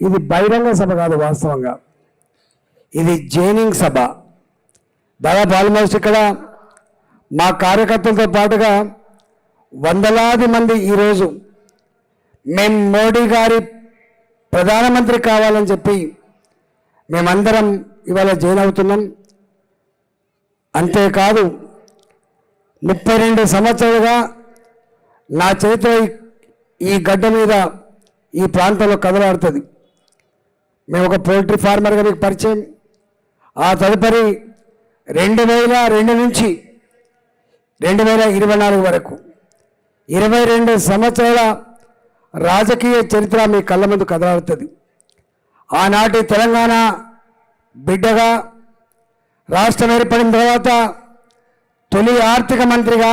ఇది బహిరంగ సభ కాదు వాస్తవంగా. ఇది జైనింగ్ సభ. దాదాపు ఆల్మోస్ట్ ఇక్కడ మా కార్యకర్తలతో పాటుగా వందలాది మంది ఈరోజు మేము మోడీ గారి ప్రధానమంత్రి కావాలని చెప్పి మేమందరం ఇవాళ జాయిన్ అవుతున్నాం. అంతేకాదు ముప్పై రెండు సంవత్సరాలుగా నా చేతిలో ఈ- ఈ గడ్డ మీద ఈ ప్రాంతంలో కదలాడుతుంది. మేము ఒక పోల్ట్రీ ఫార్మర్గా మీకు పరిచయం. ఆ తదుపరి రెండు వేల రెండు నుంచి రెండు వేల ఇరవై నాలుగు వరకు ఇరవై రెండు సంవత్సరాల రాజకీయ చరిత్ర మీ కళ్ళ ముందు కదలాడుతుంది. ఆనాటి తెలంగాణ బిడ్డగా రాష్ట్రం ఏర్పడిన తర్వాత తొలి ఆర్థిక మంత్రిగా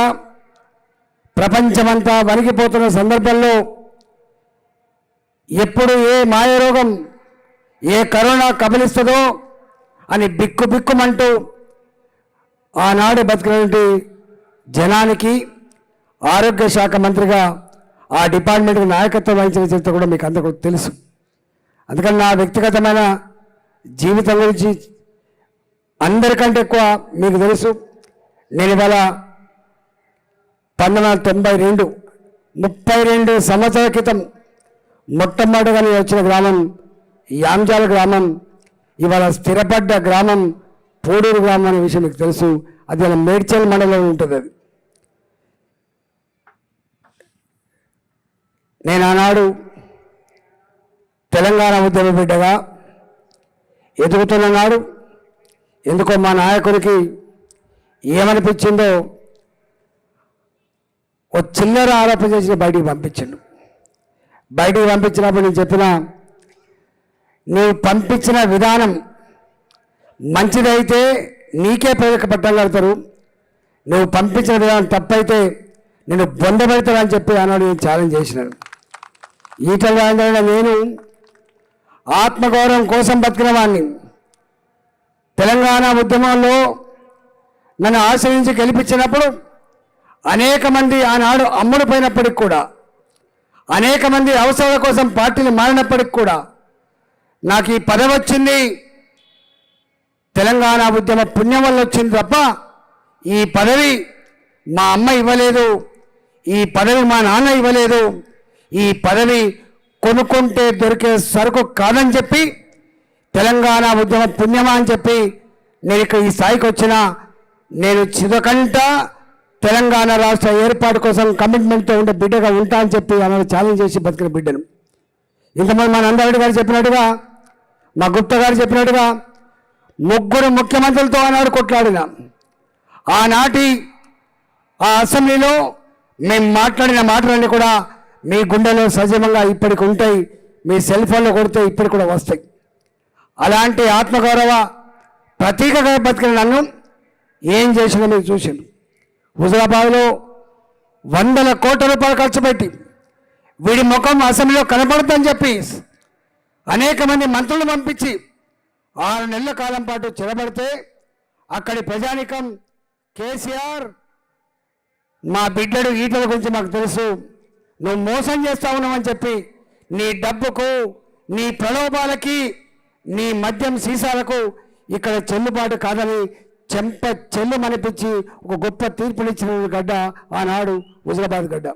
ప్రపంచమంతా వణికిపోతున్న సందర్భంలో ఎప్పుడు ఏ మాయరోగం ఏ కరోనా కబలిస్తుందో అని బిక్కు బిక్కుమంటూ ఆనాడు బతికినటువంటి జనానికి ఆరోగ్య శాఖ మంత్రిగా ఆ డిపార్ట్మెంట్కి నాయకత్వం వహించిన చరిత్ర కూడా మీకు అందరికీ తెలుసు. అందుకని నా వ్యక్తిగతమైన జీవితం గురించి అందరికంటే ఎక్కువ మీకు తెలుసు. నేను ఇవాళ పంతొమ్మిది వందల తొంభై రెండు ముప్పై రెండు సంవత్సరాల క్రితం మొట్టమొదటిగా నేను వచ్చిన గ్రామం యాంజాల గ్రామం ఇవాళ స్థిరపడ్డ గ్రామం పూడూరు గ్రామం అనే విషయం మీకు తెలుసు. అది అలా మేడ్చల్ మండలంలో ఉంటుంది అది. నేను ఆనాడు తెలంగాణ ఉద్యమ బిడ్డగా ఎదుగుతున్న నాడు ఎందుకో మా నాయకుడికి ఏమనిపించిందో ఓ చిల్లర ఆరోపణ చేసి బయటికి పంపించిండు. బయటికి పంపించినప్పుడు నేను చెప్పిన నీవు పంపించిన విధానం మంచిదైతే నీకే ప్రేరక పట్టాలు నువ్వు పంపించిన విధానం తప్పైతే నేను బొందబెడతానని చెప్పి ఆనాడు నేను ఛాలెంజ్ చేసినాను. ఈటల రాజేంద్ర నేను ఆత్మగౌరవం కోసం బతికిన వాడిని తెలంగాణ ఉద్యమంలో నన్ను ఆశ్రయించి గెలిపించినప్పుడు అనేక మంది ఆనాడు అమ్ముడుపోయినప్పటికి కూడా అనేక మంది అవసరాల కోసం పార్టీని మారినప్పటికి కూడా నాకు ఈ పదవి వచ్చింది. తెలంగాణ ఉద్యమ పుణ్యం వల్ల వచ్చింది తప్ప ఈ పదవి మా అమ్మ ఇవ్వలేదు. ఈ పదవి మా నాన్న ఇవ్వలేదు. ఈ పదవి కొనుక్కుంటే దొరికే సరుకు కాదని చెప్పి తెలంగాణ ఉద్యమ పుణ్యమా అని చెప్పి నేను ఇక్కడ ఈ స్థాయికి వచ్చిన నేను చిదకంట తెలంగాణ రాష్ట్ర ఏర్పాటు కోసం కమిట్మెంట్తో ఉండే బిడ్డగా ఉంటా అని చెప్పి ఆమె ఛాలెంజ్ చేసి బతికిన బిడ్డను. ఇంతమంది మా నందారెడ్డి గారు చెప్పినట్టుగా మా గుప్తా గారు చెప్పినట్టుగా ముగ్గురు ముఖ్యమంత్రులతో ఆనాడు కొట్లాడిన. ఆనాటి ఆ అసెంబ్లీలో మేము మాట్లాడిన మాటలన్నీ కూడా మీ గుండెలో సజీవంగా ఇప్పటికి ఉంటాయి మీ సెల్ ఫోన్లో కొడితే ఇప్పటికి కూడా వస్తాయి. అలాంటి ఆత్మగౌరవ ప్రతీకగా బతికిన నన్ను ఏం చేసినా మీరు చూసిండు హుజరాబాద్లో వందల కోట్ల రూపాయలు ఖర్చు పెట్టి వీడి ముఖం అసెంబ్లీలో కనపడదని చెప్పి అనేక మంది మంత్రులు పంపించి ఆరు నెలల కాలం పాటు చిరబడితే అక్కడి ప్రజానికం కేసీఆర్ మా బిడ్డడు ఈటల గురించి మాకు తెలుసు. నువ్వు మోసం చేస్తా ఉన్నావని చెప్పి నీ డబ్బుకు నీ ప్రలోభాలకి నీ మద్యం సీసాలకు ఇక్కడ చెల్లుబాటు కాదని చెంప చెల్లు మనిపించి ఒక గొప్ప తీర్పునిచ్చిన గడ్డ ఆనాడు హుజరాబాద్ గడ్డ.